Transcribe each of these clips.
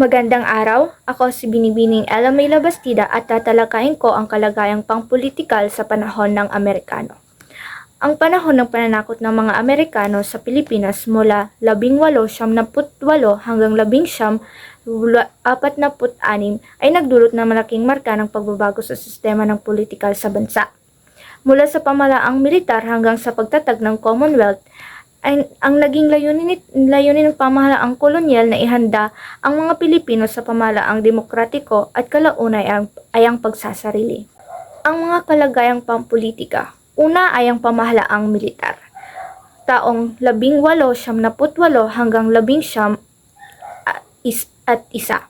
Magandang araw, ako si Binibining Ella May at tatalakayin ko ang kalagayang pangpolitikal sa panahon ng Amerikano. Ang panahon ng pananakot ng mga Amerikano sa Pilipinas mula 1878 hanggang 1946 ay nagdulot ng malaking marka ng pagbabago sa sistema ng politikal sa bansa. Mula sa pamalaang militar hanggang sa pagtatag ng Commonwealth, ay, ang naging layunin, layunin ng pamahalaang kolonyal na ihanda ang mga Pilipino sa pamahalaang demokratiko at kalaunay ay ang, ay ang pagsasarili. Ang mga kalagayang pampolitika, una ay ang pamahalaang militar. Taong 1878 hanggang 19 at, is, at isa.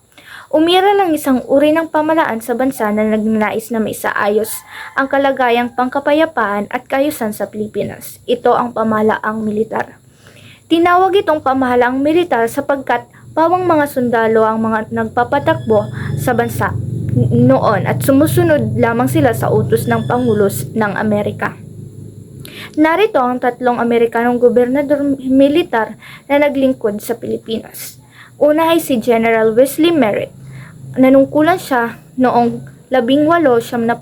Umira ng isang uri ng pamalaan sa bansa na nagnanais na maisaayos ang kalagayang pangkapayapaan at kayusan sa Pilipinas. Ito ang pamahalaang militar. Tinawag itong pamahalaang militar sapagkat pawang mga sundalo ang mga nagpapatakbo sa bansa noon at sumusunod lamang sila sa utos ng Pangulos ng Amerika. Narito ang tatlong Amerikanong gobernador militar na naglingkod sa Pilipinas. Una ay si General Wesley Merritt. Nanungkulan siya noong 1878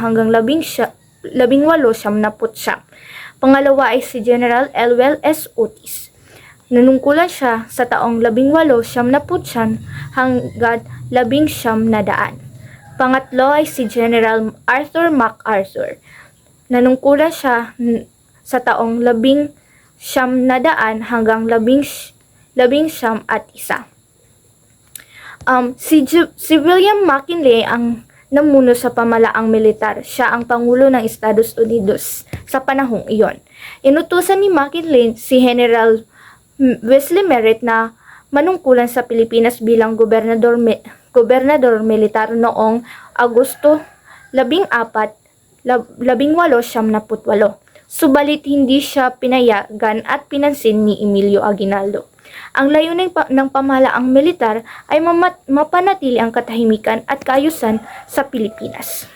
hanggang 1879. Pangalawa ay si General Elwell S. Otis. Nanungkulan siya sa taong 1879 hanggang 1900. Pangatlo ay si General Arthur MacArthur. Nanungkulan siya sa taong labing siyam na daan hanggang labing, labing siyam at isa. Um, si, Ju- si William McKinley ang namuno sa pamalaang militar. Siya ang Pangulo ng Estados Unidos sa panahong iyon. Inutusan ni McKinley si General Wesley Merritt na manungkulan sa Pilipinas bilang gobernador mi- gobernador militar noong Agosto 14, lab- 1878. Subalit hindi siya pinayagan at pinansin ni Emilio Aguinaldo. Ang layunin pa- ng pamahalaang militar ay mapanatili ang katahimikan at kaayusan sa Pilipinas.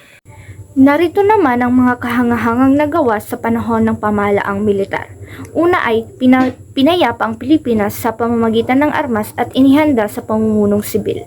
Narito naman ang mga kahangahangang nagawa sa panahon ng pamahalaang militar. Una ay pina- pinayapa ang Pilipinas sa pamamagitan ng armas at inihanda sa pamumunog sibil.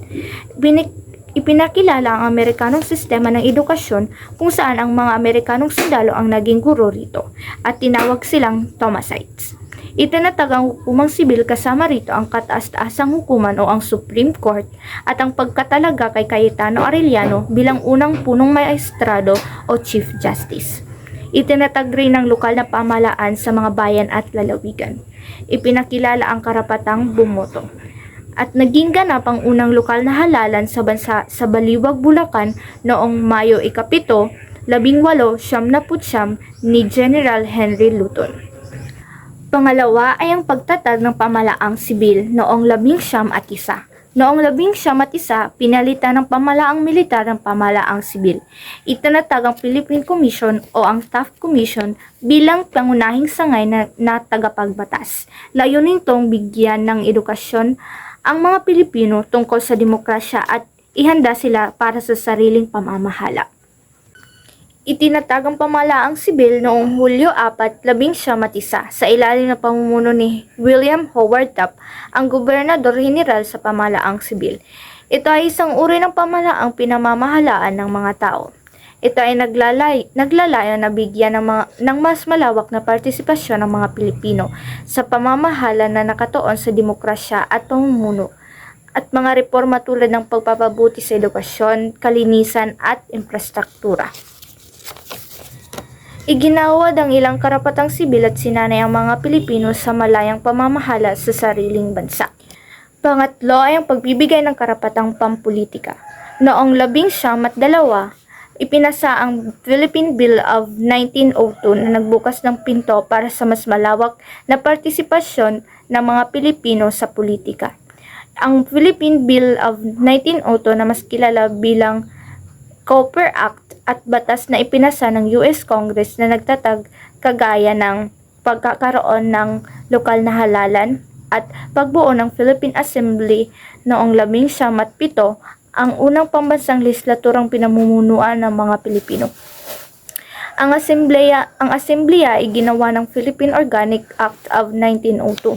Binik- ipinakilala ang Amerikanong sistema ng edukasyon kung saan ang mga Amerikanong sundalo ang naging guro rito at tinawag silang Thomasites. Itinatag ang hukumang sibil kasama rito ang kataas-taasang hukuman o ang Supreme Court at ang pagkatalaga kay Cayetano Arellano bilang unang punong maestrado o Chief Justice. Itinatag rin ang lokal na pamahalaan sa mga bayan at lalawigan. Ipinakilala ang karapatang bumoto. At naging ganap ang unang lokal na halalan sa bansa sa Baliwag, Bulacan noong Mayo ikapito, labing walo, siyam na putsyam ni General Henry Luton. Pangalawa ay ang pagtatag ng pamalaang sibil noong labing siyam at isa. Noong labing siyam at isa, pinalitan ng pamalaang militar ng pamalaang sibil. Itinatag ang Philippine Commission o ang Taft Commission bilang pangunahing sangay na, na tagapagbatas. Layunin tong bigyan ng edukasyon ang mga Pilipino tungkol sa demokrasya at ihanda sila para sa sariling pamamahala. Itinatag ang pamalaang sibil noong Hulyo 4, 1901 sa ilalim ng pamumuno ni William Howard Taft, ang gobernador general sa pamalaang sibil. Ito ay isang uri ng pamalaang pinamamahalaan ng mga tao. Ito ay naglalay, naglalayo na bigyan ng, mga, ng mas malawak na partisipasyon ng mga Pilipino sa pamamahala na nakatuon sa demokrasya at pamumuno at mga reforma tulad ng pagpapabuti sa edukasyon, kalinisan at infrastruktura. Iginawad ang ilang karapatang sibil at sinanay ang mga Pilipino sa malayang pamamahala sa sariling bansa. Pangatlo ay ang pagbibigay ng karapatang pampolitika. Noong labing siyam at dalawa, ipinasa ang Philippine Bill of 1902 na nagbukas ng pinto para sa mas malawak na partisipasyon ng mga Pilipino sa politika. Ang Philippine Bill of 1902 na mas kilala bilang Cooper Act at batas na ipinasa ng US Congress na nagtatag kagaya ng pagkakaroon ng lokal na halalan at pagbuo ng Philippine Assembly noong labing siyam at pito ang unang pambansang legislaturang pinamumunuan ng mga Pilipino. Ang asembleya, ang asembleya ay ginawa ng Philippine Organic Act of 1902.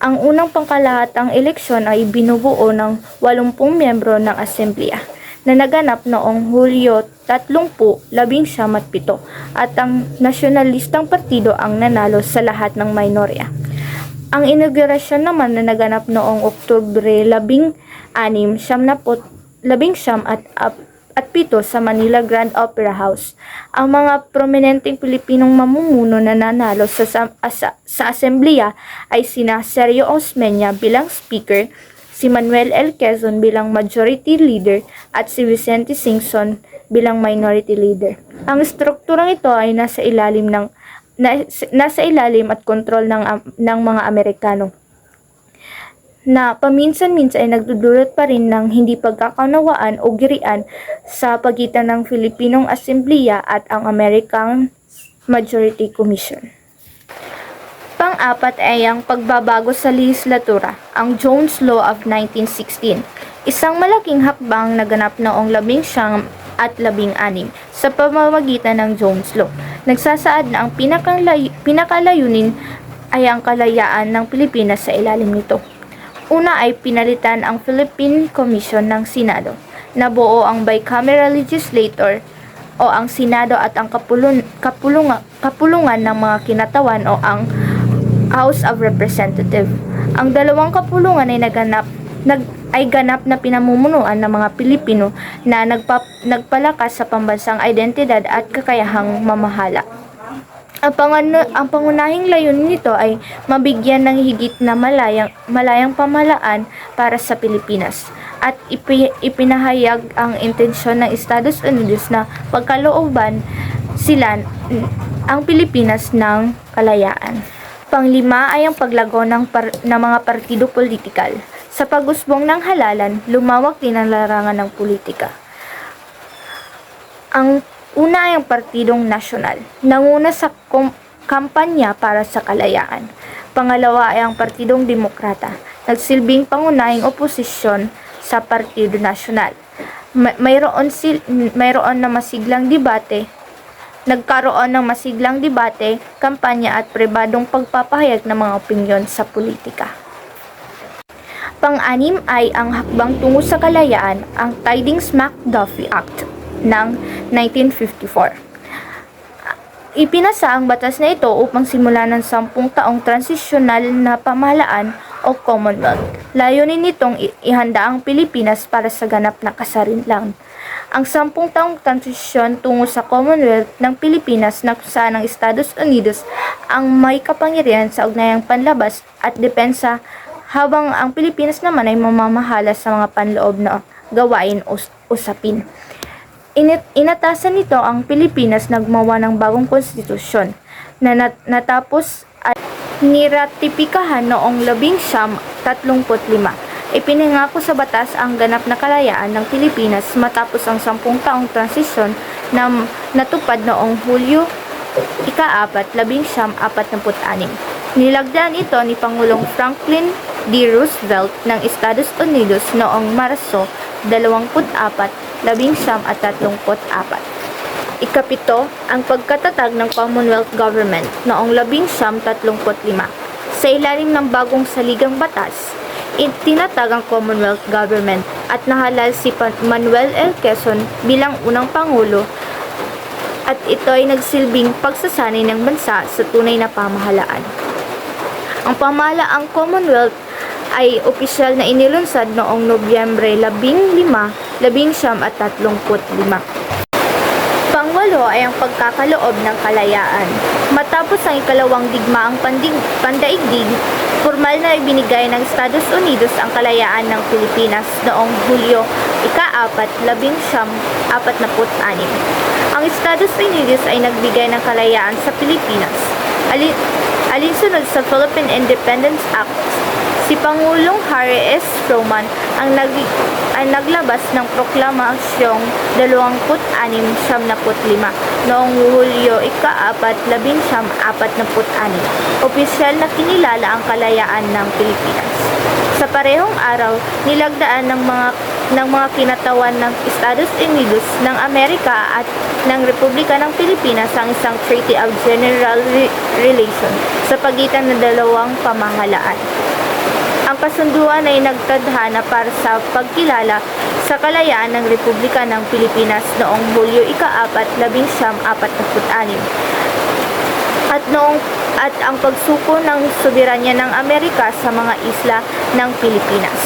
Ang unang pangkalahatang eleksyon ay binubuo ng 80 miyembro ng asembleya na naganap noong Hulyo 30, 19 at 7 at ang nasyonalistang partido ang nanalo sa lahat ng minorya. Ang inaugurasyon naman na naganap noong Oktubre 16, siyam na put, labing siyam at, at, at pito sa Manila Grand Opera House. Ang mga prominenteng Pilipinong mamumuno na nanalo sa, sa, sa, sa asembleya ay sina Sergio Osmeña bilang speaker, si Manuel L. Quezon bilang majority leader at si Vicente Singson bilang minority leader. Ang strukturang ito ay nasa ilalim ng na, nasa ilalim at kontrol ng, ng mga Amerikano na paminsan-minsan ay nagdudulot pa rin ng hindi pagkakaunawaan o girian sa pagitan ng Filipinong Asembleya at ang American Majority Commission. Pang-apat ay ang pagbabago sa legislatura, ang Jones Law of 1916. Isang malaking hakbang na ganap noong labing siyam at labing anim sa pamamagitan ng Jones Law. Nagsasaad na ang pinakalay- pinakalayunin ay ang kalayaan ng Pilipinas sa ilalim nito. Una ay pinalitan ang Philippine Commission ng Senado. Nabuo ang bicameral legislator o ang Senado at ang kapulun, kapulunga, kapulungan ng mga kinatawan o ang House of Representative. Ang dalawang kapulungan ay naganap nag, ay ganap na pinamumunuan ng mga Pilipino na nagpa, nagpalakas sa pambansang identidad at kakayahang mamahala. Ang, pangano, ang pangunahing layunin nito ay mabigyan ng higit na malayang, malayang pamahalaan para sa Pilipinas at ipi, ipinahayag ang intensyon ng Estados Unidos na pagkalooban sila ang Pilipinas ng kalayaan. Panglima ay ang paglago ng, par, ng mga partido politikal. Sa pagusbong ng halalan, lumawak din ang larangan ng politika. Ang una ay ang Partidong Nasyonal, nanguna sa kom- kampanya para sa kalayaan. Pangalawa ay ang Partidong Demokrata, nagsilbing pangunahing oposisyon sa Partido Nasyonal. May- mayroon, sil- mayroon na masiglang debate Nagkaroon ng masiglang debate, kampanya at pribadong pagpapahayag ng mga opinyon sa politika. Pang-anim ay ang hakbang tungo sa kalayaan, ang Tidings-McDuffie Act ng 1954. Ipinasa ang batas na ito upang simulan ng sampung taong transisyonal na pamahalaan o Commonwealth. Layunin nitong ihanda ang Pilipinas para sa ganap na kasarinlan. Ang sampung taong transisyon tungo sa Commonwealth ng Pilipinas na kung saan ang Estados Unidos ang may kapangyarihan sa ugnayang panlabas at depensa habang ang Pilipinas naman ay mamamahala sa mga panloob na gawain o us- usapin. Init- inatasan nito ang Pilipinas na gumawa ng bagong konstitusyon na nat- natapos at niratipikahan noong 1935. Ipinangako sa batas ang ganap na kalayaan ng Pilipinas matapos ang sampung taong transisyon na natupad noong Hulyo ika-apat, labing siyam, apat anim. Nilagdaan ito ni Pangulong Franklin D. Roosevelt ng Estados Unidos noong Marso 24, labing siyam at 34. Ikapito, ang pagkatatag ng Commonwealth Government noong labing siyam 35. Sa ilalim ng bagong saligang batas, itinatag ang Commonwealth Government at nahalal si Manuel L. Quezon bilang unang Pangulo at ito ay nagsilbing pagsasanay ng bansa sa tunay na pamahalaan. Ang pamahalaang Commonwealth ay opisyal na inilunsad noong Nobyembre 15, 19 at 35. Pangwalo ay ang pagkakaloob ng kalayaan. Matapos ang ikalawang digmaang pandaigdig, formal na ibinigay ng Estados Unidos ang kalayaan ng Pilipinas noong Hulyo ika-apat, labing siyam, apat na anim. Ang Estados Unidos ay nagbigay ng kalayaan sa Pilipinas. Ali, alinsunod sa Philippine Independence Act, si Pangulong Harry S. Truman ang, nag, ang naglabas ng proklamasyong 26-75 noong Hulyo ika-4, 1946. Opisyal na kinilala ang kalayaan ng Pilipinas. Sa parehong araw, nilagdaan ng mga ng mga kinatawan ng Estados Unidos ng Amerika at ng Republika ng Pilipinas ang isang Treaty of General Re- Relation sa pagitan ng dalawang pamahalaan. Ang kasunduan ay nagtadhana para sa pagkilala sa kalayaan ng Republika ng Pilipinas noong Hulyo ika-4, 1946 at noong at ang pagsuko ng soberanya ng Amerika sa mga isla ng Pilipinas.